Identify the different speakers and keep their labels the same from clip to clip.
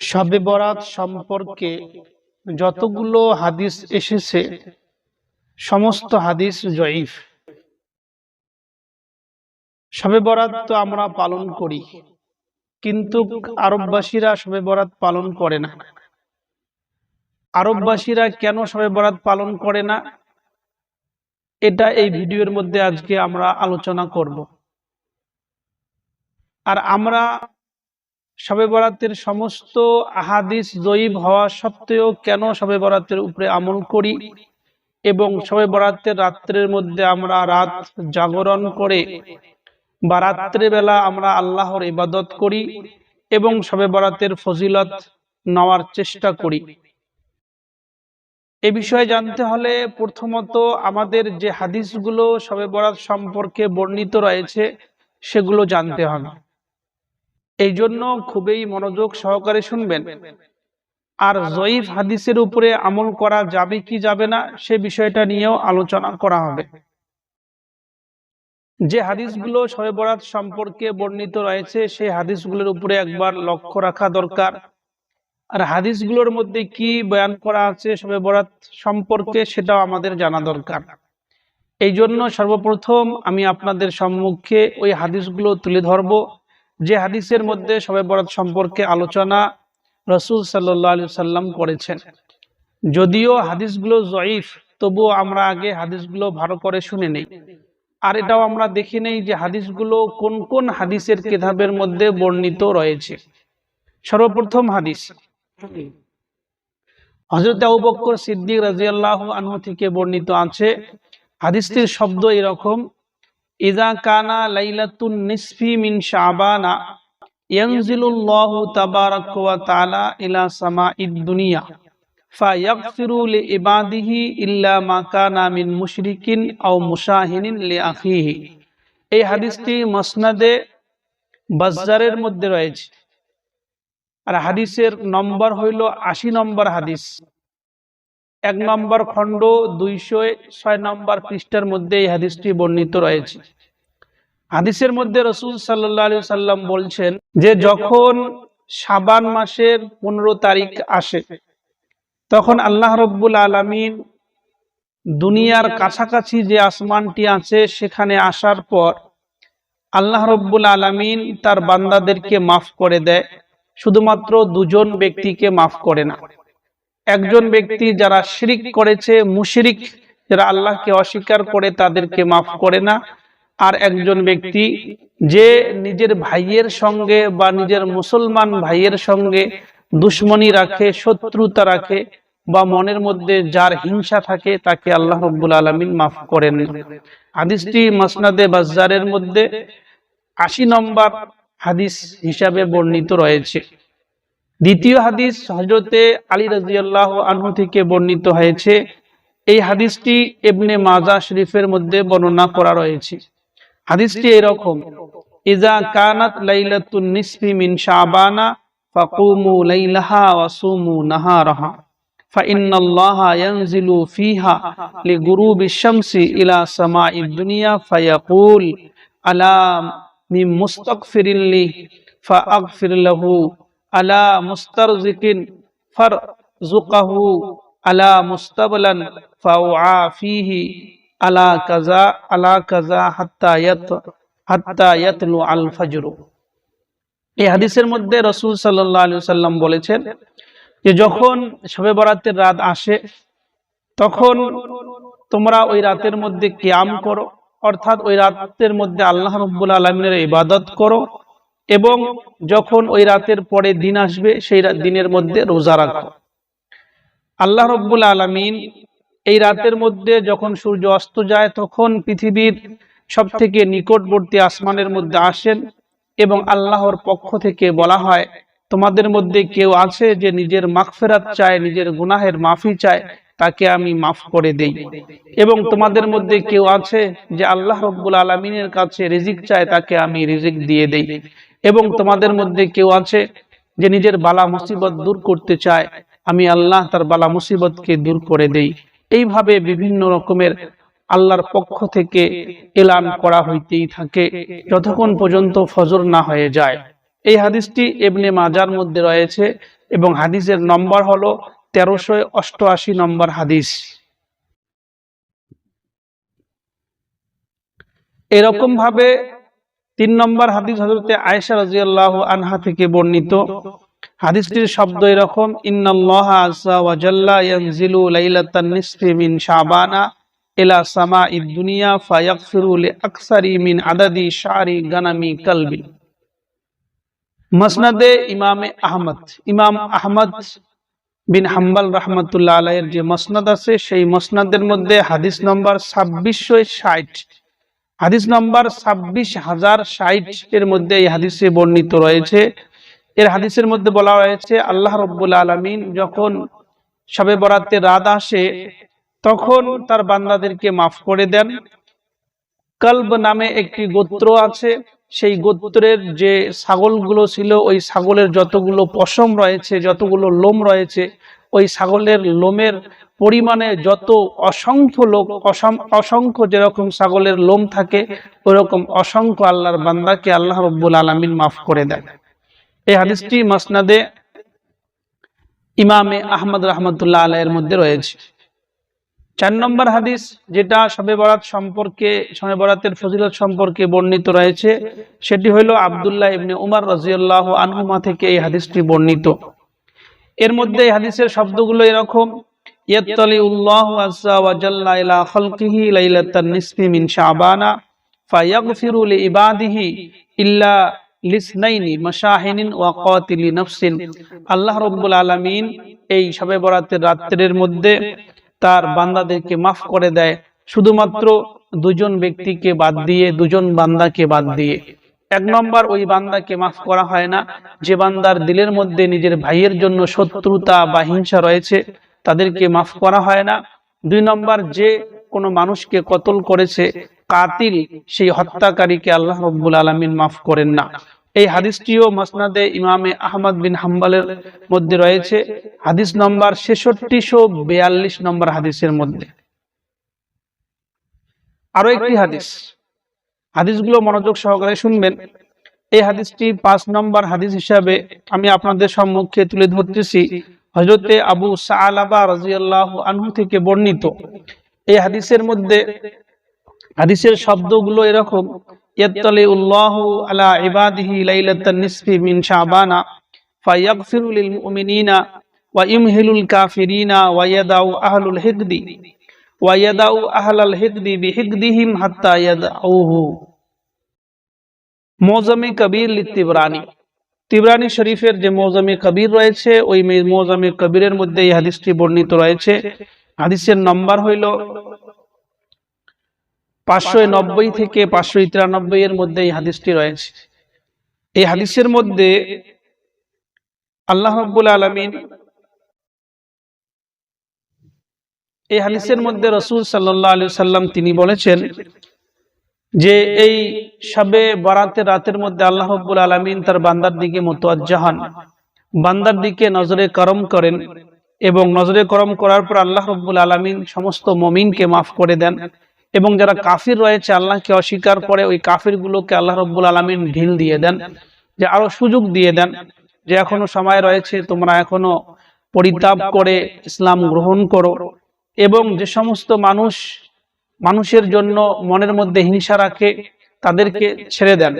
Speaker 1: শবে বরাত সম্পর্কে যতগুলো হাদিস এসেছে, সমস্ত হাদিস জয়ীফ। শবে বরাত তো আমরা পালন করি, কিন্তু আরববাসীরা শবে বরাত পালন করে না। আরববাসীরা কেন শবে বরাত পালন করে না? এটা এই ভিডিওর মধ্যে আজকে আমরা আলোচনা করব। আর আমরা শবে বরাতের সমস্ত আহাদিস জয়ীব হওয়া সত্ত্বেও কেন শবে বরাতের উপরে আমল করি? এবং শবে বরাতের রাত্রের মধ্যে আমরা রাত জাগরণ করে বা রাত্রেবেলা আমরা আল্লাহর ইবাদত করি এবং শবে বরাতের ফজিলত নেওয়ার চেষ্টা করি। এ বিষয়ে জানতে হলে প্রথমত আমাদের যে হাদিসগুলো শবে বরাত সম্পর্কে বর্ণিত রয়েছে, সেগুলো জানতে হবে। এই জন্য খুবই মনোযোগ সহকারে শুনবেন। আর জয়ীফ হাদিসের উপরে আমল করা যাবে কি যাবে না, সে বিষয়টা নিয়েও আলোচনা করা হবে। যে হাদিসগুলো বরাত সম্পর্কে বর্ণিত রয়েছে, সেই হাদিসগুলোর উপরে একবার লক্ষ্য রাখা দরকার। আর হাদিসগুলোর মধ্যে কি বয়ান করা আছে বরাত সম্পর্কে সেটাও আমাদের জানা দরকার। এই জন্য সর্বপ্রথম আমি আপনাদের সম্মুখে ওই হাদিসগুলো তুলে ধরব। যে হাদিসের মধ্যে সবে বরাত সম্পর্কে আলোচনা রসুল সাল্লাহ সাল্লাম করেছেন। যদিও হাদিসগুলো জয়ীফ, তবুও আমরা আগে হাদিসগুলো ভালো করে শুনে নেই। আর এটাও আমরা দেখে নেই যে হাদিসগুলো কোন কোন হাদিসের কেতাবের মধ্যে বর্ণিত রয়েছে। সর্বপ্রথম হাদিস হজরত সিদ্দিক রাজিয়াল্লাহ আনহু থেকে বর্ণিত আছে। হাদিসটির শব্দ এরকম ইজা কানা লাইলাতুন নিসফি মিন শাবানা ইয়ানজিলুল্লাহু তাবারাক ওয়া তাআলা ইলা সামাঈদ দুনিয়া ফায়াগফিরু লিইবাদিহি ইল্লা মা কানা মিন মুশরিকিন আও মুশাহিনিন লিআখিহি এই হাদিসটি মসনাদে বাজ্জারের মধ্যে রয়েছে। আর হাদিসের নম্বর হইল আশি নম্বর হাদিস। এক নম্বর খণ্ড দুইশো ছয় নম্বর পৃষ্ঠার মধ্যে এই হাদিসটি বর্ণিত রয়েছে। হাদিসের মধ্যে রসুল সাল্লাহ সাল্লাম বলছেন যে, যখন সাবান মাসের পনেরো তারিখ আসে, তখন আল্লাহ রব্বুল আলমিন দুনিয়ার কাছাকাছি যে আসমানটি আছে, সেখানে আসার পর আল্লাহ রব্বুল আলমিন তার বান্দাদেরকে মাফ করে দেয়। শুধুমাত্র দুজন ব্যক্তিকে মাফ করে না। একজন ব্যক্তি যারা শিরিক করেছে, মুশরিক, যারা আল্লাহকে অস্বীকার করে তাদেরকে মাফ করে না। আর একজন ব্যক্তি যে নিজের ভাইয়ের সঙ্গে বা নিজের মুসলমান ভাইয়ের সঙ্গে দুশ্মনী রাখে, শত্রুতা রাখে বা মনের মধ্যে যার হিংসা থাকে, তাকে আল্লাহ রব্বুল আলমিন মাফ করেন। হাদিসটি মাসনাদে বাজারের মধ্যে আশি নম্বর হাদিস হিসাবে বর্ণিত রয়েছে। দ্বিতীয় হাদিস হজরতে আলী রাজিয়াল্লাহ আনহু থেকে বর্ণিত হয়েছে এই হাদিসটি এবনে মাজা শরীফের মধ্যে বর্ণনা করা রয়েছে হাদিসটি এরকম ইজা কানাত লাইলাতুন নিসফি মিন শাবানা ফাকুমু লাইলাহা ওয়া সুমু নাহারাহা فإن الله ينزل فيها لغروب الشمس إلى سماء الدنيا فيقول ألا من مستغفر لي فأغفر له আলা জুকাহু আলা আলা আলা আল এই হাদিসের মধ্যে রসুল সাল্লাহ আলু সাল্লাম বলেছেন যে যখন শবে বরাতের রাত আসে, তখন তোমরা ওই রাতের মধ্যে ক্যাম করো, অর্থাৎ ওই রাতের মধ্যে আল্লাহ রব্বুল আলমিনের ইবাদত করো এবং যখন ওই রাতের পরে দিন আসবে, সেই দিনের মধ্যে রোজা রাখো। আল্লাহ রব্বুল আলমিন এই রাতের মধ্যে যখন সূর্য অস্ত যায়, তখন পৃথিবীর সব থেকে নিকটবর্তী আসমানের মধ্যে আসেন এবং আল্লাহর পক্ষ থেকে বলা হয়, তোমাদের মধ্যে কেউ আছে যে নিজের মাগফেরাত চায়, নিজের গুনাহের মাফি চায়, তাকে আমি মাফ করে দেই। এবং তোমাদের মধ্যে কেউ আছে যে আল্লাহ রব্বুল আলমিনের কাছে রিজিক চায়, তাকে আমি রিজিক দিয়ে দেই। এবং তোমাদের মধ্যে কেউ আছে যে নিজের বালা মুসিবত দূর করতে চায় আমি আল্লাহ তার বালা মুসিবতকে দূর করে দেই। এইভাবে বিভিন্ন রকমের আল্লাহর পক্ষ থেকে এলান করা হইতেই থাকে যতক্ষণ পর্যন্ত ফজর না হয়ে যায়। এই হাদিসটি এবনে মাজার মধ্যে রয়েছে এবং হাদিসের নম্বর হলো তেরোশো অষ্টআশি নম্বর হাদিস। এরকম ভাবে তিন নম্বর হাদিস হজরতে আয়েশা রাজিয়াল্লাহ আনহা থেকে বর্ণিত। হাদিসটির শব্দ এরকম মসনদে ইমামে আহমদ, ইমাম আহমদ বিন হাম্বাল রহমতুল্লাহ যে মসনদ আছে, সেই মসনদের মধ্যে হাদিস নম্বর ছাব্বিশশো ষাট। হাদিস নম্বর ছাব্বিশ হাজার ষাট এর মধ্যে এই হাদিসে বর্ণিত রয়েছে। এর হাদিসের মধ্যে বলা হয়েছে, আল্লাহ রব্বুল আলমিন যখন সবে বরাতের রাত আসে, তখন তার বান্দাদেরকে মাফ করে দেন। কলব নামে একটি গোত্র আছে, সেই গোত্রের যে ছাগলগুলো ছিল, ওই ছাগলের যতগুলো পশম রয়েছে, যতগুলো লোম রয়েছে, ওই ছাগলের লোমের পরিমাণে যত অসংখ্য লোক অসংখ্য যেরকম ছাগলের লোম থাকে, ওরকম অসংখ্য আল্লাহর বান্দাকে আল্লাহ রব্বুল আলমিন মাফ করে দেয় এই হাদিসটি মাসনাদে ইমামে আহমদ রহমতুল্লাহ আলাইয়ের মধ্যে রয়েছে। চার নম্বর হাদিস, যেটা শবে বরাত সম্পর্কে, শবে বরাতের ফজিলত সম্পর্কে বর্ণিত রয়েছে, সেটি হইল আবদুল্লাহ ইবনে উমার রাজিউল্লাহ আনহুমা থেকে এই হাদিসটি বর্ণিত। এর মধ্যে এই হাদিসের শব্দগুলো এরকম লিসনাইনি মাশাহিনিন ওয়া কাতিলি নাফসিন। আল্লাহ রাব্বুল আলামিন এই শবে বরাতের রাত্রের মধ্যে তার বান্দাদেরকে মাফ করে দেয়। শুধুমাত্র দুজন ব্যক্তিকে বাদ দিয়ে, দুজন বান্দাকে বাদ দিয়ে। এক নম্বর, ওই বান্দাকে মাফ করা হয় না। যে বান্দার দিলের মধ্যে নিজের ভাইয়ের জন্য শত্রুতা বা হিংসা রয়েছে তাদেরকে মাফ করা হয় না। দুই নম্বর যে কোনো মানুষকে কতল করেছে কাতিল সেই হত্যাকারীকে আল্লাহ রব্বুল আলমিন মাফ করেন না। এই হাদিসটিও মসনাদে ইমামে আহমদ বিন হাম্বালের মধ্যে রয়েছে। হাদিস নম্বর ছেষট্টিশো বেয়াল্লিশ নম্বর হাদিসের মধ্যে। আরও একটি হাদিস। হাদিসগুলো মনোযোগ সহকারে শুনবেন। এই হাদিসটি পাঁচ নম্বর হাদিস হিসাবে আমি আপনাদের সম্মুখে তুলে ধরতেছি। হজরতে আবু সালাবা রাজিয়াল্লাহ আনহু থেকে বর্ণিত। এই হাদিসের মধ্যে হাদিসের শব্দগুলো এরকম ইয়াত্তালি উল্লাহু আলা ইবাদিহি লাইলাতান নিসফি মিন শাবানা ফায়াগফিরু লিল মুমিনিনা ওয়া ইমহিলুল কাফিরিনা ওয়া ইয়াদাউ আহলুল হিকদি ওয়া ইয়াদাউ আহলাল হিকদি বিহিকদিহিম হাত্তা ইয়াদাউহু। মৌজামে কবির লিতিবরানি তিবরানি শরীফের যে মৌজামে কবির রয়েছে, ওই মৌজামে কবিরের মধ্যে এই হাদিসটি বর্ণিত রয়েছে। হাদিসের নম্বর হইল পাঁচশো নব্বই থেকে পাঁচশো তিরানব্বই এর মধ্যে এই হাদিসটি রয়েছে। এই হাদিসের মধ্যে আল্লাহ রব্বুল আলমিন এই হাদিসের মধ্যে রসুল সাল্লাহ আলু সাল্লাম তিনি বলেছেন যে এই সবে বরাতের রাতের মধ্যে আল্লাহ রব্বুল আলমিন তার বান্দার দিকে মোতোয়াজ্জা হন। বান্দার দিকে নজরে করম করেন এবং নজরে করম করার পর আল্লাহ রব্বুল আলমিন সমস্ত মমিনকে মাফ করে দেন এবং যারা কাফির রয়েছে, আল্লাহকে অস্বীকার করে ওই কাফির গুলোকে আল্লাহ রব্বুল আলমিন ঢিল দিয়ে দেন, যে আরও সুযোগ দিয়ে দেন যে এখনও সময় রয়েছে, তোমরা এখনও পরিতাপ করে ইসলাম গ্রহণ করো। এবং যে সমস্ত মানুষ মানুষের জন্য মনের মধ্যে হিংসা রাখে, তাদেরকে ছেড়ে দেন।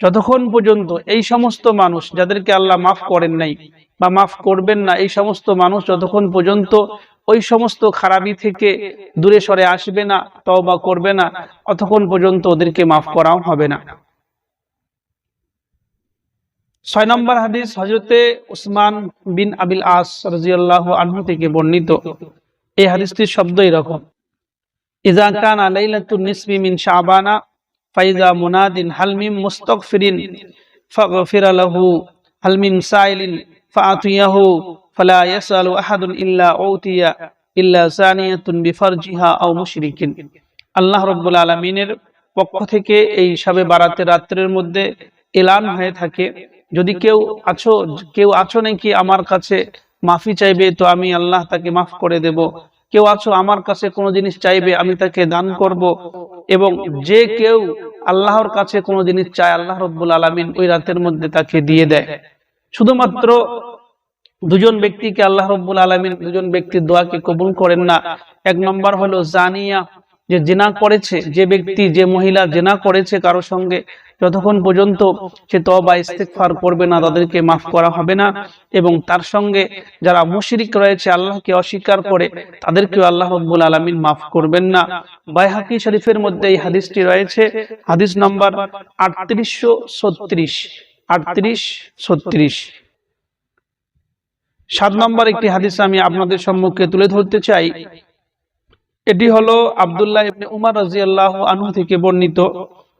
Speaker 1: যতক্ষণ পর্যন্ত এই সমস্ত মানুষ যাদেরকে আল্লাহ মাফ করেন নাই বা মাফ করবেন না, এই সমস্ত মানুষ যতক্ষণ পর্যন্ত ওই সমস্ত খারাপি থেকে দূরে সরে আসবে না, তওবা করবে না অতক্ষণ পর্যন্ত ওদেরকে মাফ করাও হবে না। ছয় নম্বর হাদিস হজরতে উসমান বিন আবিল আস রাজিয়াল্লাহ আনহু থেকে বর্ণিত। এই হাদিসটির শব্দ এরকম। ইজা কান লাইলাতুন মুশরিকিন। আল্লাহ রাব্বুল আলামিনের পক্ষ থেকে এই সবে বারাতে রাত্রের মধ্যে এলান হয়ে থাকে, যদি কেউ আছো কেউ আছো নাকি আমার কাছে, মাফি চাইবে তো আমি আল্লাহ তাকে মাফ করে দেব। কেউ আছো, আমার কাছে কোনো জিনিস চাইবে, আমি তাকে দান করব। এবং যে কেউ আল্লাহর কাছে কোনো জিনিস চায়, আল্লাহ রব্বুল আলমিন ওই রাতের মধ্যে তাকে দিয়ে দেয়। শুধুমাত্র দুজন ব্যক্তিকে আল্লাহ রব্বুল আলমিন, দুজন ব্যক্তির দোয়াকে কবুল করেন না। এক নম্বর হলো জানিয়া যে জেনা করেছে, যে ব্যক্তি, যে মহিলা জেনা করেছে কারও সঙ্গে যতক্ষণ পর্যন্ত সে তবা ইস্তেকফার করবে না, তাদেরকে মাফ করা হবে না। এবং তার সঙ্গে যারা মুশরিক রয়েছে, আল্লাহকে অস্বীকার করে, তাদেরকেও আল্লাহ রব্বুল আলমিন মাফ করবেন না। বাইহাকি শরীফের মধ্যে এই হাদিসটি রয়েছে, হাদিস নম্বর আটত্রিশশো ছত্রিশ আটত্রিশ ছত্রিশ। সাত নম্বর একটি হাদিস আমি আপনাদের সম্মুখে তুলে ধরতে চাই। এটি হলো আব্দুল্লাহ ইবনে উমার রাদিয়াল্লাহু আনহু থেকে বর্ণিত।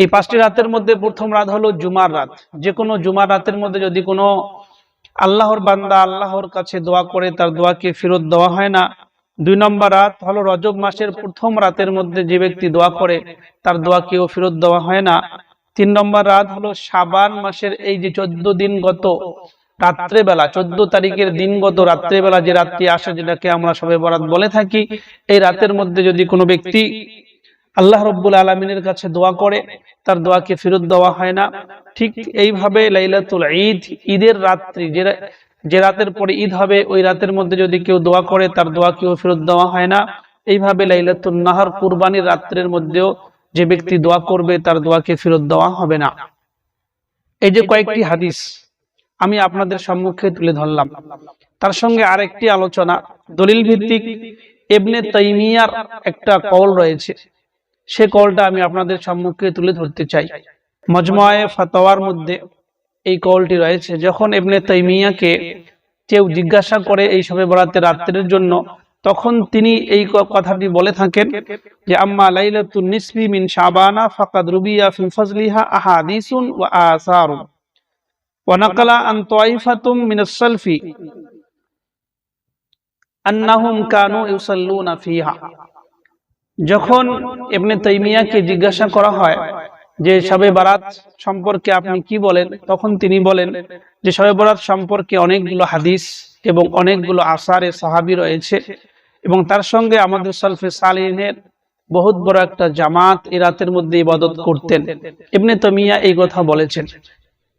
Speaker 1: এই পাঁচটি রাতের মধ্যে প্রথম রাত হলো জুমার রাত। যে কোনো জুমার রাতের মধ্যে যদি কোনো আল্লাহর বান্দা আল্লাহর কাছে দোয়া করে, তার দোয়াকে ফেরত দেওয়া হয় না। দুই নম্বর রাত হলো রজব মাসের প্রথম রাতের মধ্যে যে ব্যক্তি দোয়া করে, তার দোয়াকেও ফেরত দেওয়া হয় না। তিন নম্বর রাত হলো সাবান মাসের এই যে চোদ্দ দিন গত, রাত্রেবেলা, চোদ্দ তারিখের দিনগত রাত্রেবেলা যে রাত্রি আসে, যেটাকে আমরা সবে বরাত বলে থাকি, এই রাতের মধ্যে যদি কোনো ব্যক্তি আল্লাহ রব্বুল আলমিনের কাছে দোয়া করে, তার দোয়াকে ফেরত দেওয়া হয় না। ঠিক এইভাবে লাইলাতুল ঈদ, ঈদের রাত্রি, যে যে রাতের পরে ঈদ হবে, ওই রাতের মধ্যে যদি কেউ দোয়া করে, তার দোয়াকেও ফেরত দেওয়া হয় না। এইভাবে লাইলাতুল নাহার, কুরবানির রাত্রের মধ্যেও যে ব্যক্তি দোয়া করবে, তার দোয়াকে ফেরত দেওয়া হবে না। এই যে কয়েকটি হাদিস, আমি আপনাদের সম্মুখে তুলে ধরলাম। তার সঙ্গে আরেকটি আলোচনা দলিল ভিত্তিক এবনে তাইমিয়ার একটা কল রয়েছে। সে কলটা আমি আপনাদের সম্মুখে তুলে ধরতে চাই। মজময়ে ফাতোয়ার মধ্যে এই কলটি রয়েছে। যখন এবনে তাইমিয়াকে কেউ জিজ্ঞাসা করে এই সবে বরাতে রাত্রের জন্য, তখন তিনি এই কথাটি বলে থাকেন যে, আম্মা লাইলাতুন নিসফি মিন শাবানা ফাকাদ রুবিয়া ফি আহাদিসুন ওয়া ওয়া নাকালা আন তাইফাতুম মিন আস-সালফি আন্নাহুম কানু ইউসাল্লুনা ফিহা। যখন এমনি তৈমিয়াকে জিজ্ঞাসা করা হয় যে সবে বারাত সম্পর্কে আপনি কি বলেন, তখন তিনি বলেন যে সবে বরাত সম্পর্কে অনেকগুলো হাদিস এবং অনেকগুলো আসারে সাহাবি রয়েছে এবং তার সঙ্গে আমাদের সালফে সালিনের বহুত বড় একটা জামাত এই রাতের মধ্যে ইবাদত করতেন। এমনি তমিয়া এই কথা বলেছেন।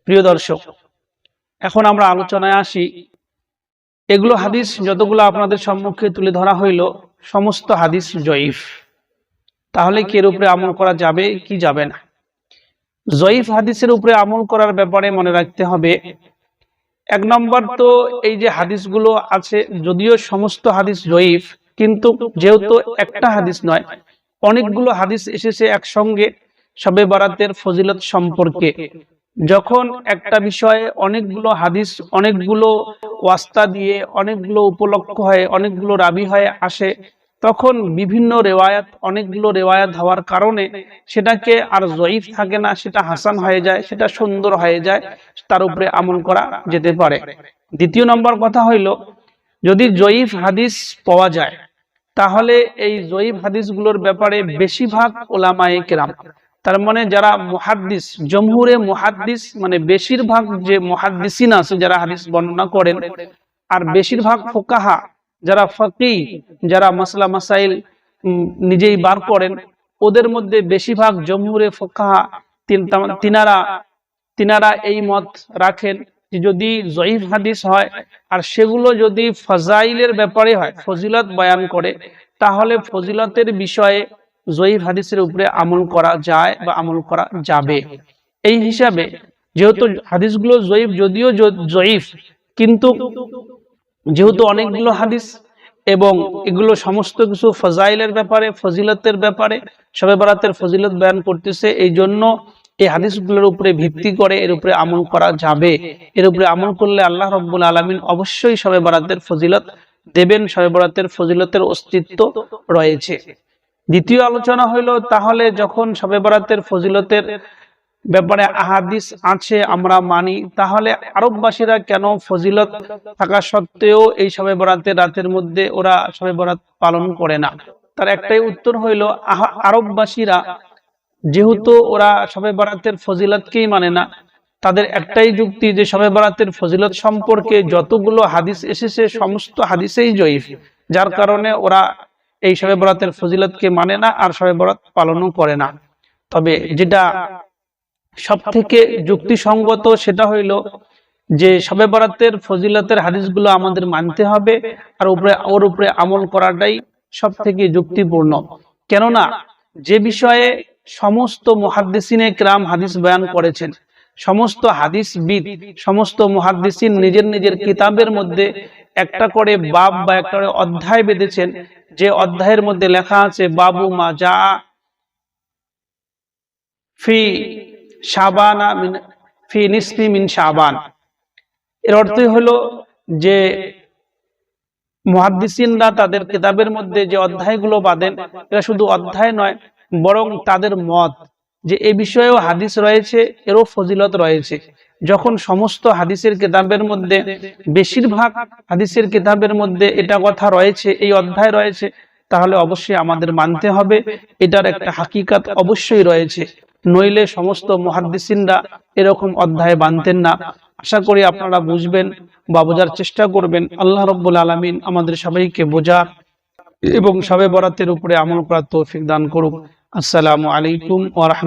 Speaker 1: প্রিয় দর্শক, এখন আমরা আলোচনায় আসি। এগুলো হাদিস যতগুলো আপনাদের সম্মুখে তুলে ধরা হইল, সমস্ত হাদিস জয়ীফ। তাহলে কি এর উপরে আমল করা যাবে? কি যাবে না? জয়ীফ হাদিসের উপরে আমল করার ব্যাপারে মনে রাখতে হবে। এক নম্বর তো এই যে হাদিসগুলো আছে, যদিও সমস্ত হাদিস জয়ীফ, কিন্তু যেহেতু একটা হাদিস নয়, অনেকগুলো হাদিস এসেছে একসঙ্গে সবে বারাতের ফজিলত সম্পর্কে। যখন একটা বিষয়ে অনেকগুলো হাদিস, অনেকগুলো ওয়াস্তা দিয়ে, অনেকগুলো উপলক্ষ হয়, অনেকগুলো রাবি হয়ে, আসে তখন বিভিন্ন রেওয়ায়াত, অনেকগুলো রেওয়ায়াত হওয়ার কারণে সেটাকে আর জয়ীফ থাকে না, সেটা হাসান হয়ে যায়, সেটা সুন্দর হয়ে যায়, তার উপরে আমল করা যেতে পারে। দ্বিতীয় নম্বর কথা হইল, যদি জয়ীফ হাদিস পাওয়া যায়, তাহলে এই জয়ীফ হাদিসগুলোর ব্যাপারে বেশিরভাগ ওলামায়ে কেরাম, তার মানে যারা মুহাদ্দিস, জমহুরে মুহাদ্দিস মানে বেশিরভাগ যে মুহাদ্দিসিন আছে যারা হাদিস বর্ণনা করেন, আর বেশিরভাগ ফোকাহা যারা ফকি যারা মাসলা মাসাইল নিজেই বার করেন, ওদের মধ্যে বেশিরভাগ জমহুরে ফোকাহা তিনারা তিনারা এই মত রাখেন যদি জয়ীফ হাদিস হয় আর সেগুলো যদি ফজাইলের ব্যাপারে হয়, ফজিলত বয়ান করে, তাহলে ফজিলতের বিষয়ে জয়ীফ হাদিসের উপরে আমল করা যায় বা আমল করা যাবে। এই হিসাবে যেহেতু হাদিসগুলো জয়ীফ, যদিও জয়ীফ, কিন্তু যেহেতু অনেকগুলো হাদিস এবং এগুলো সমস্ত কিছু ফজাইলের ব্যাপারে, ফজিলতের ব্যাপারে, সবে বরাতের ফজিলত বয়ান করতেছে, এই জন্য এই হাদিসগুলোর উপরে ভিত্তি করে এর উপরে আমল করা যাবে। এর উপরে আমল করলে আল্লাহ রব্বুল আলমিন অবশ্যই সবে বরাতের ফজিলত দেবেন, সবে বরাতের ফজিলতের অস্তিত্ব রয়েছে। দ্বিতীয় আলোচনা হইল, তাহলে যখন শবে বরাতের ফজিলতের ব্যাপারে আহাদিস আছে, আমরা মানি। তাহলে আরববাসীরা কেন ফজিলত থাকা সত্ত্বেও এই শবে বরাতের রাতের মধ্যে ওরা শবে বরাত পালন করে না? তার একটাই উত্তর হইল আরববাসীরা যেহেতু ওরা শবে বরাতের ফজিলতকেই মানে না, তাদের একটাই যুক্তি যে শবে বরাতের ফজিলত সম্পর্কে যতগুলো হাদিস এসেছে, সমস্ত হাদিসেই জয়ীফ। যার কারণে ওরা এই সবে বরাতের ফজিলতকে মানে না, আর সবে বরাত পালনও করে না। তবে যেটা সব থেকে যুক্তিসঙ্গত সেটা হইল যে শবে বরাতের ফজিলতের হাদিসগুলো আমাদের মানতে হবে আর উপরে ওর উপরে আমল করাটাই সব থেকে যুক্তিপূর্ণ। কেননা যে বিষয়ে সমস্ত মুহাদ্দিসিনে ক্রাম হাদিস বয়ান করেছেন সমস্ত হাদিসবিদ সমস্ত মুহাদ্দিসিন নিজের নিজের কিতাবের মধ্যে একটা করে বাব বা একটা করে অধ্যায় বেঁধেছেন যে অধ্যায়ের মধ্যে লেখা আছে বাবু মা যা ফি শাবানা ফি নিসফি মিন শাবান। এর অর্থই হলো যে মুহাদ্দিসিনরা তাদের কিতাবের মধ্যে যে অধ্যায়গুলো বাঁধেন এটা শুধু অধ্যায় নয়, বরং তাদের মত। যে এই বিষয়েও হাদিস রয়েছে, এরও ফজিলত রয়েছে। যখন সমস্ত হাদিসের কিতাবের মধ্যে, বেশিরভাগ হাদিসের কিতাবের মধ্যে এটা কথা রয়েছে, এই অধ্যায় রয়েছে, তাহলে অবশ্যই আমাদের মানতে হবে, এটার একটা হাকিকাত অবশ্যই রয়েছে। নইলে সমস্ত মহাদ্দিসিনরা এরকম অধ্যায় বানতেন না। আশা করি আপনারা বুঝবেন বা বোঝার চেষ্টা করবেন। আল্লাহ রব্বুল আলমিন আমাদের সবাইকে বোঝার এবং সবে বরাতের উপরে আমল করার তৌফিক দান করুক। আসসালামু আলাইকুম রাহমাতুল্লাহ।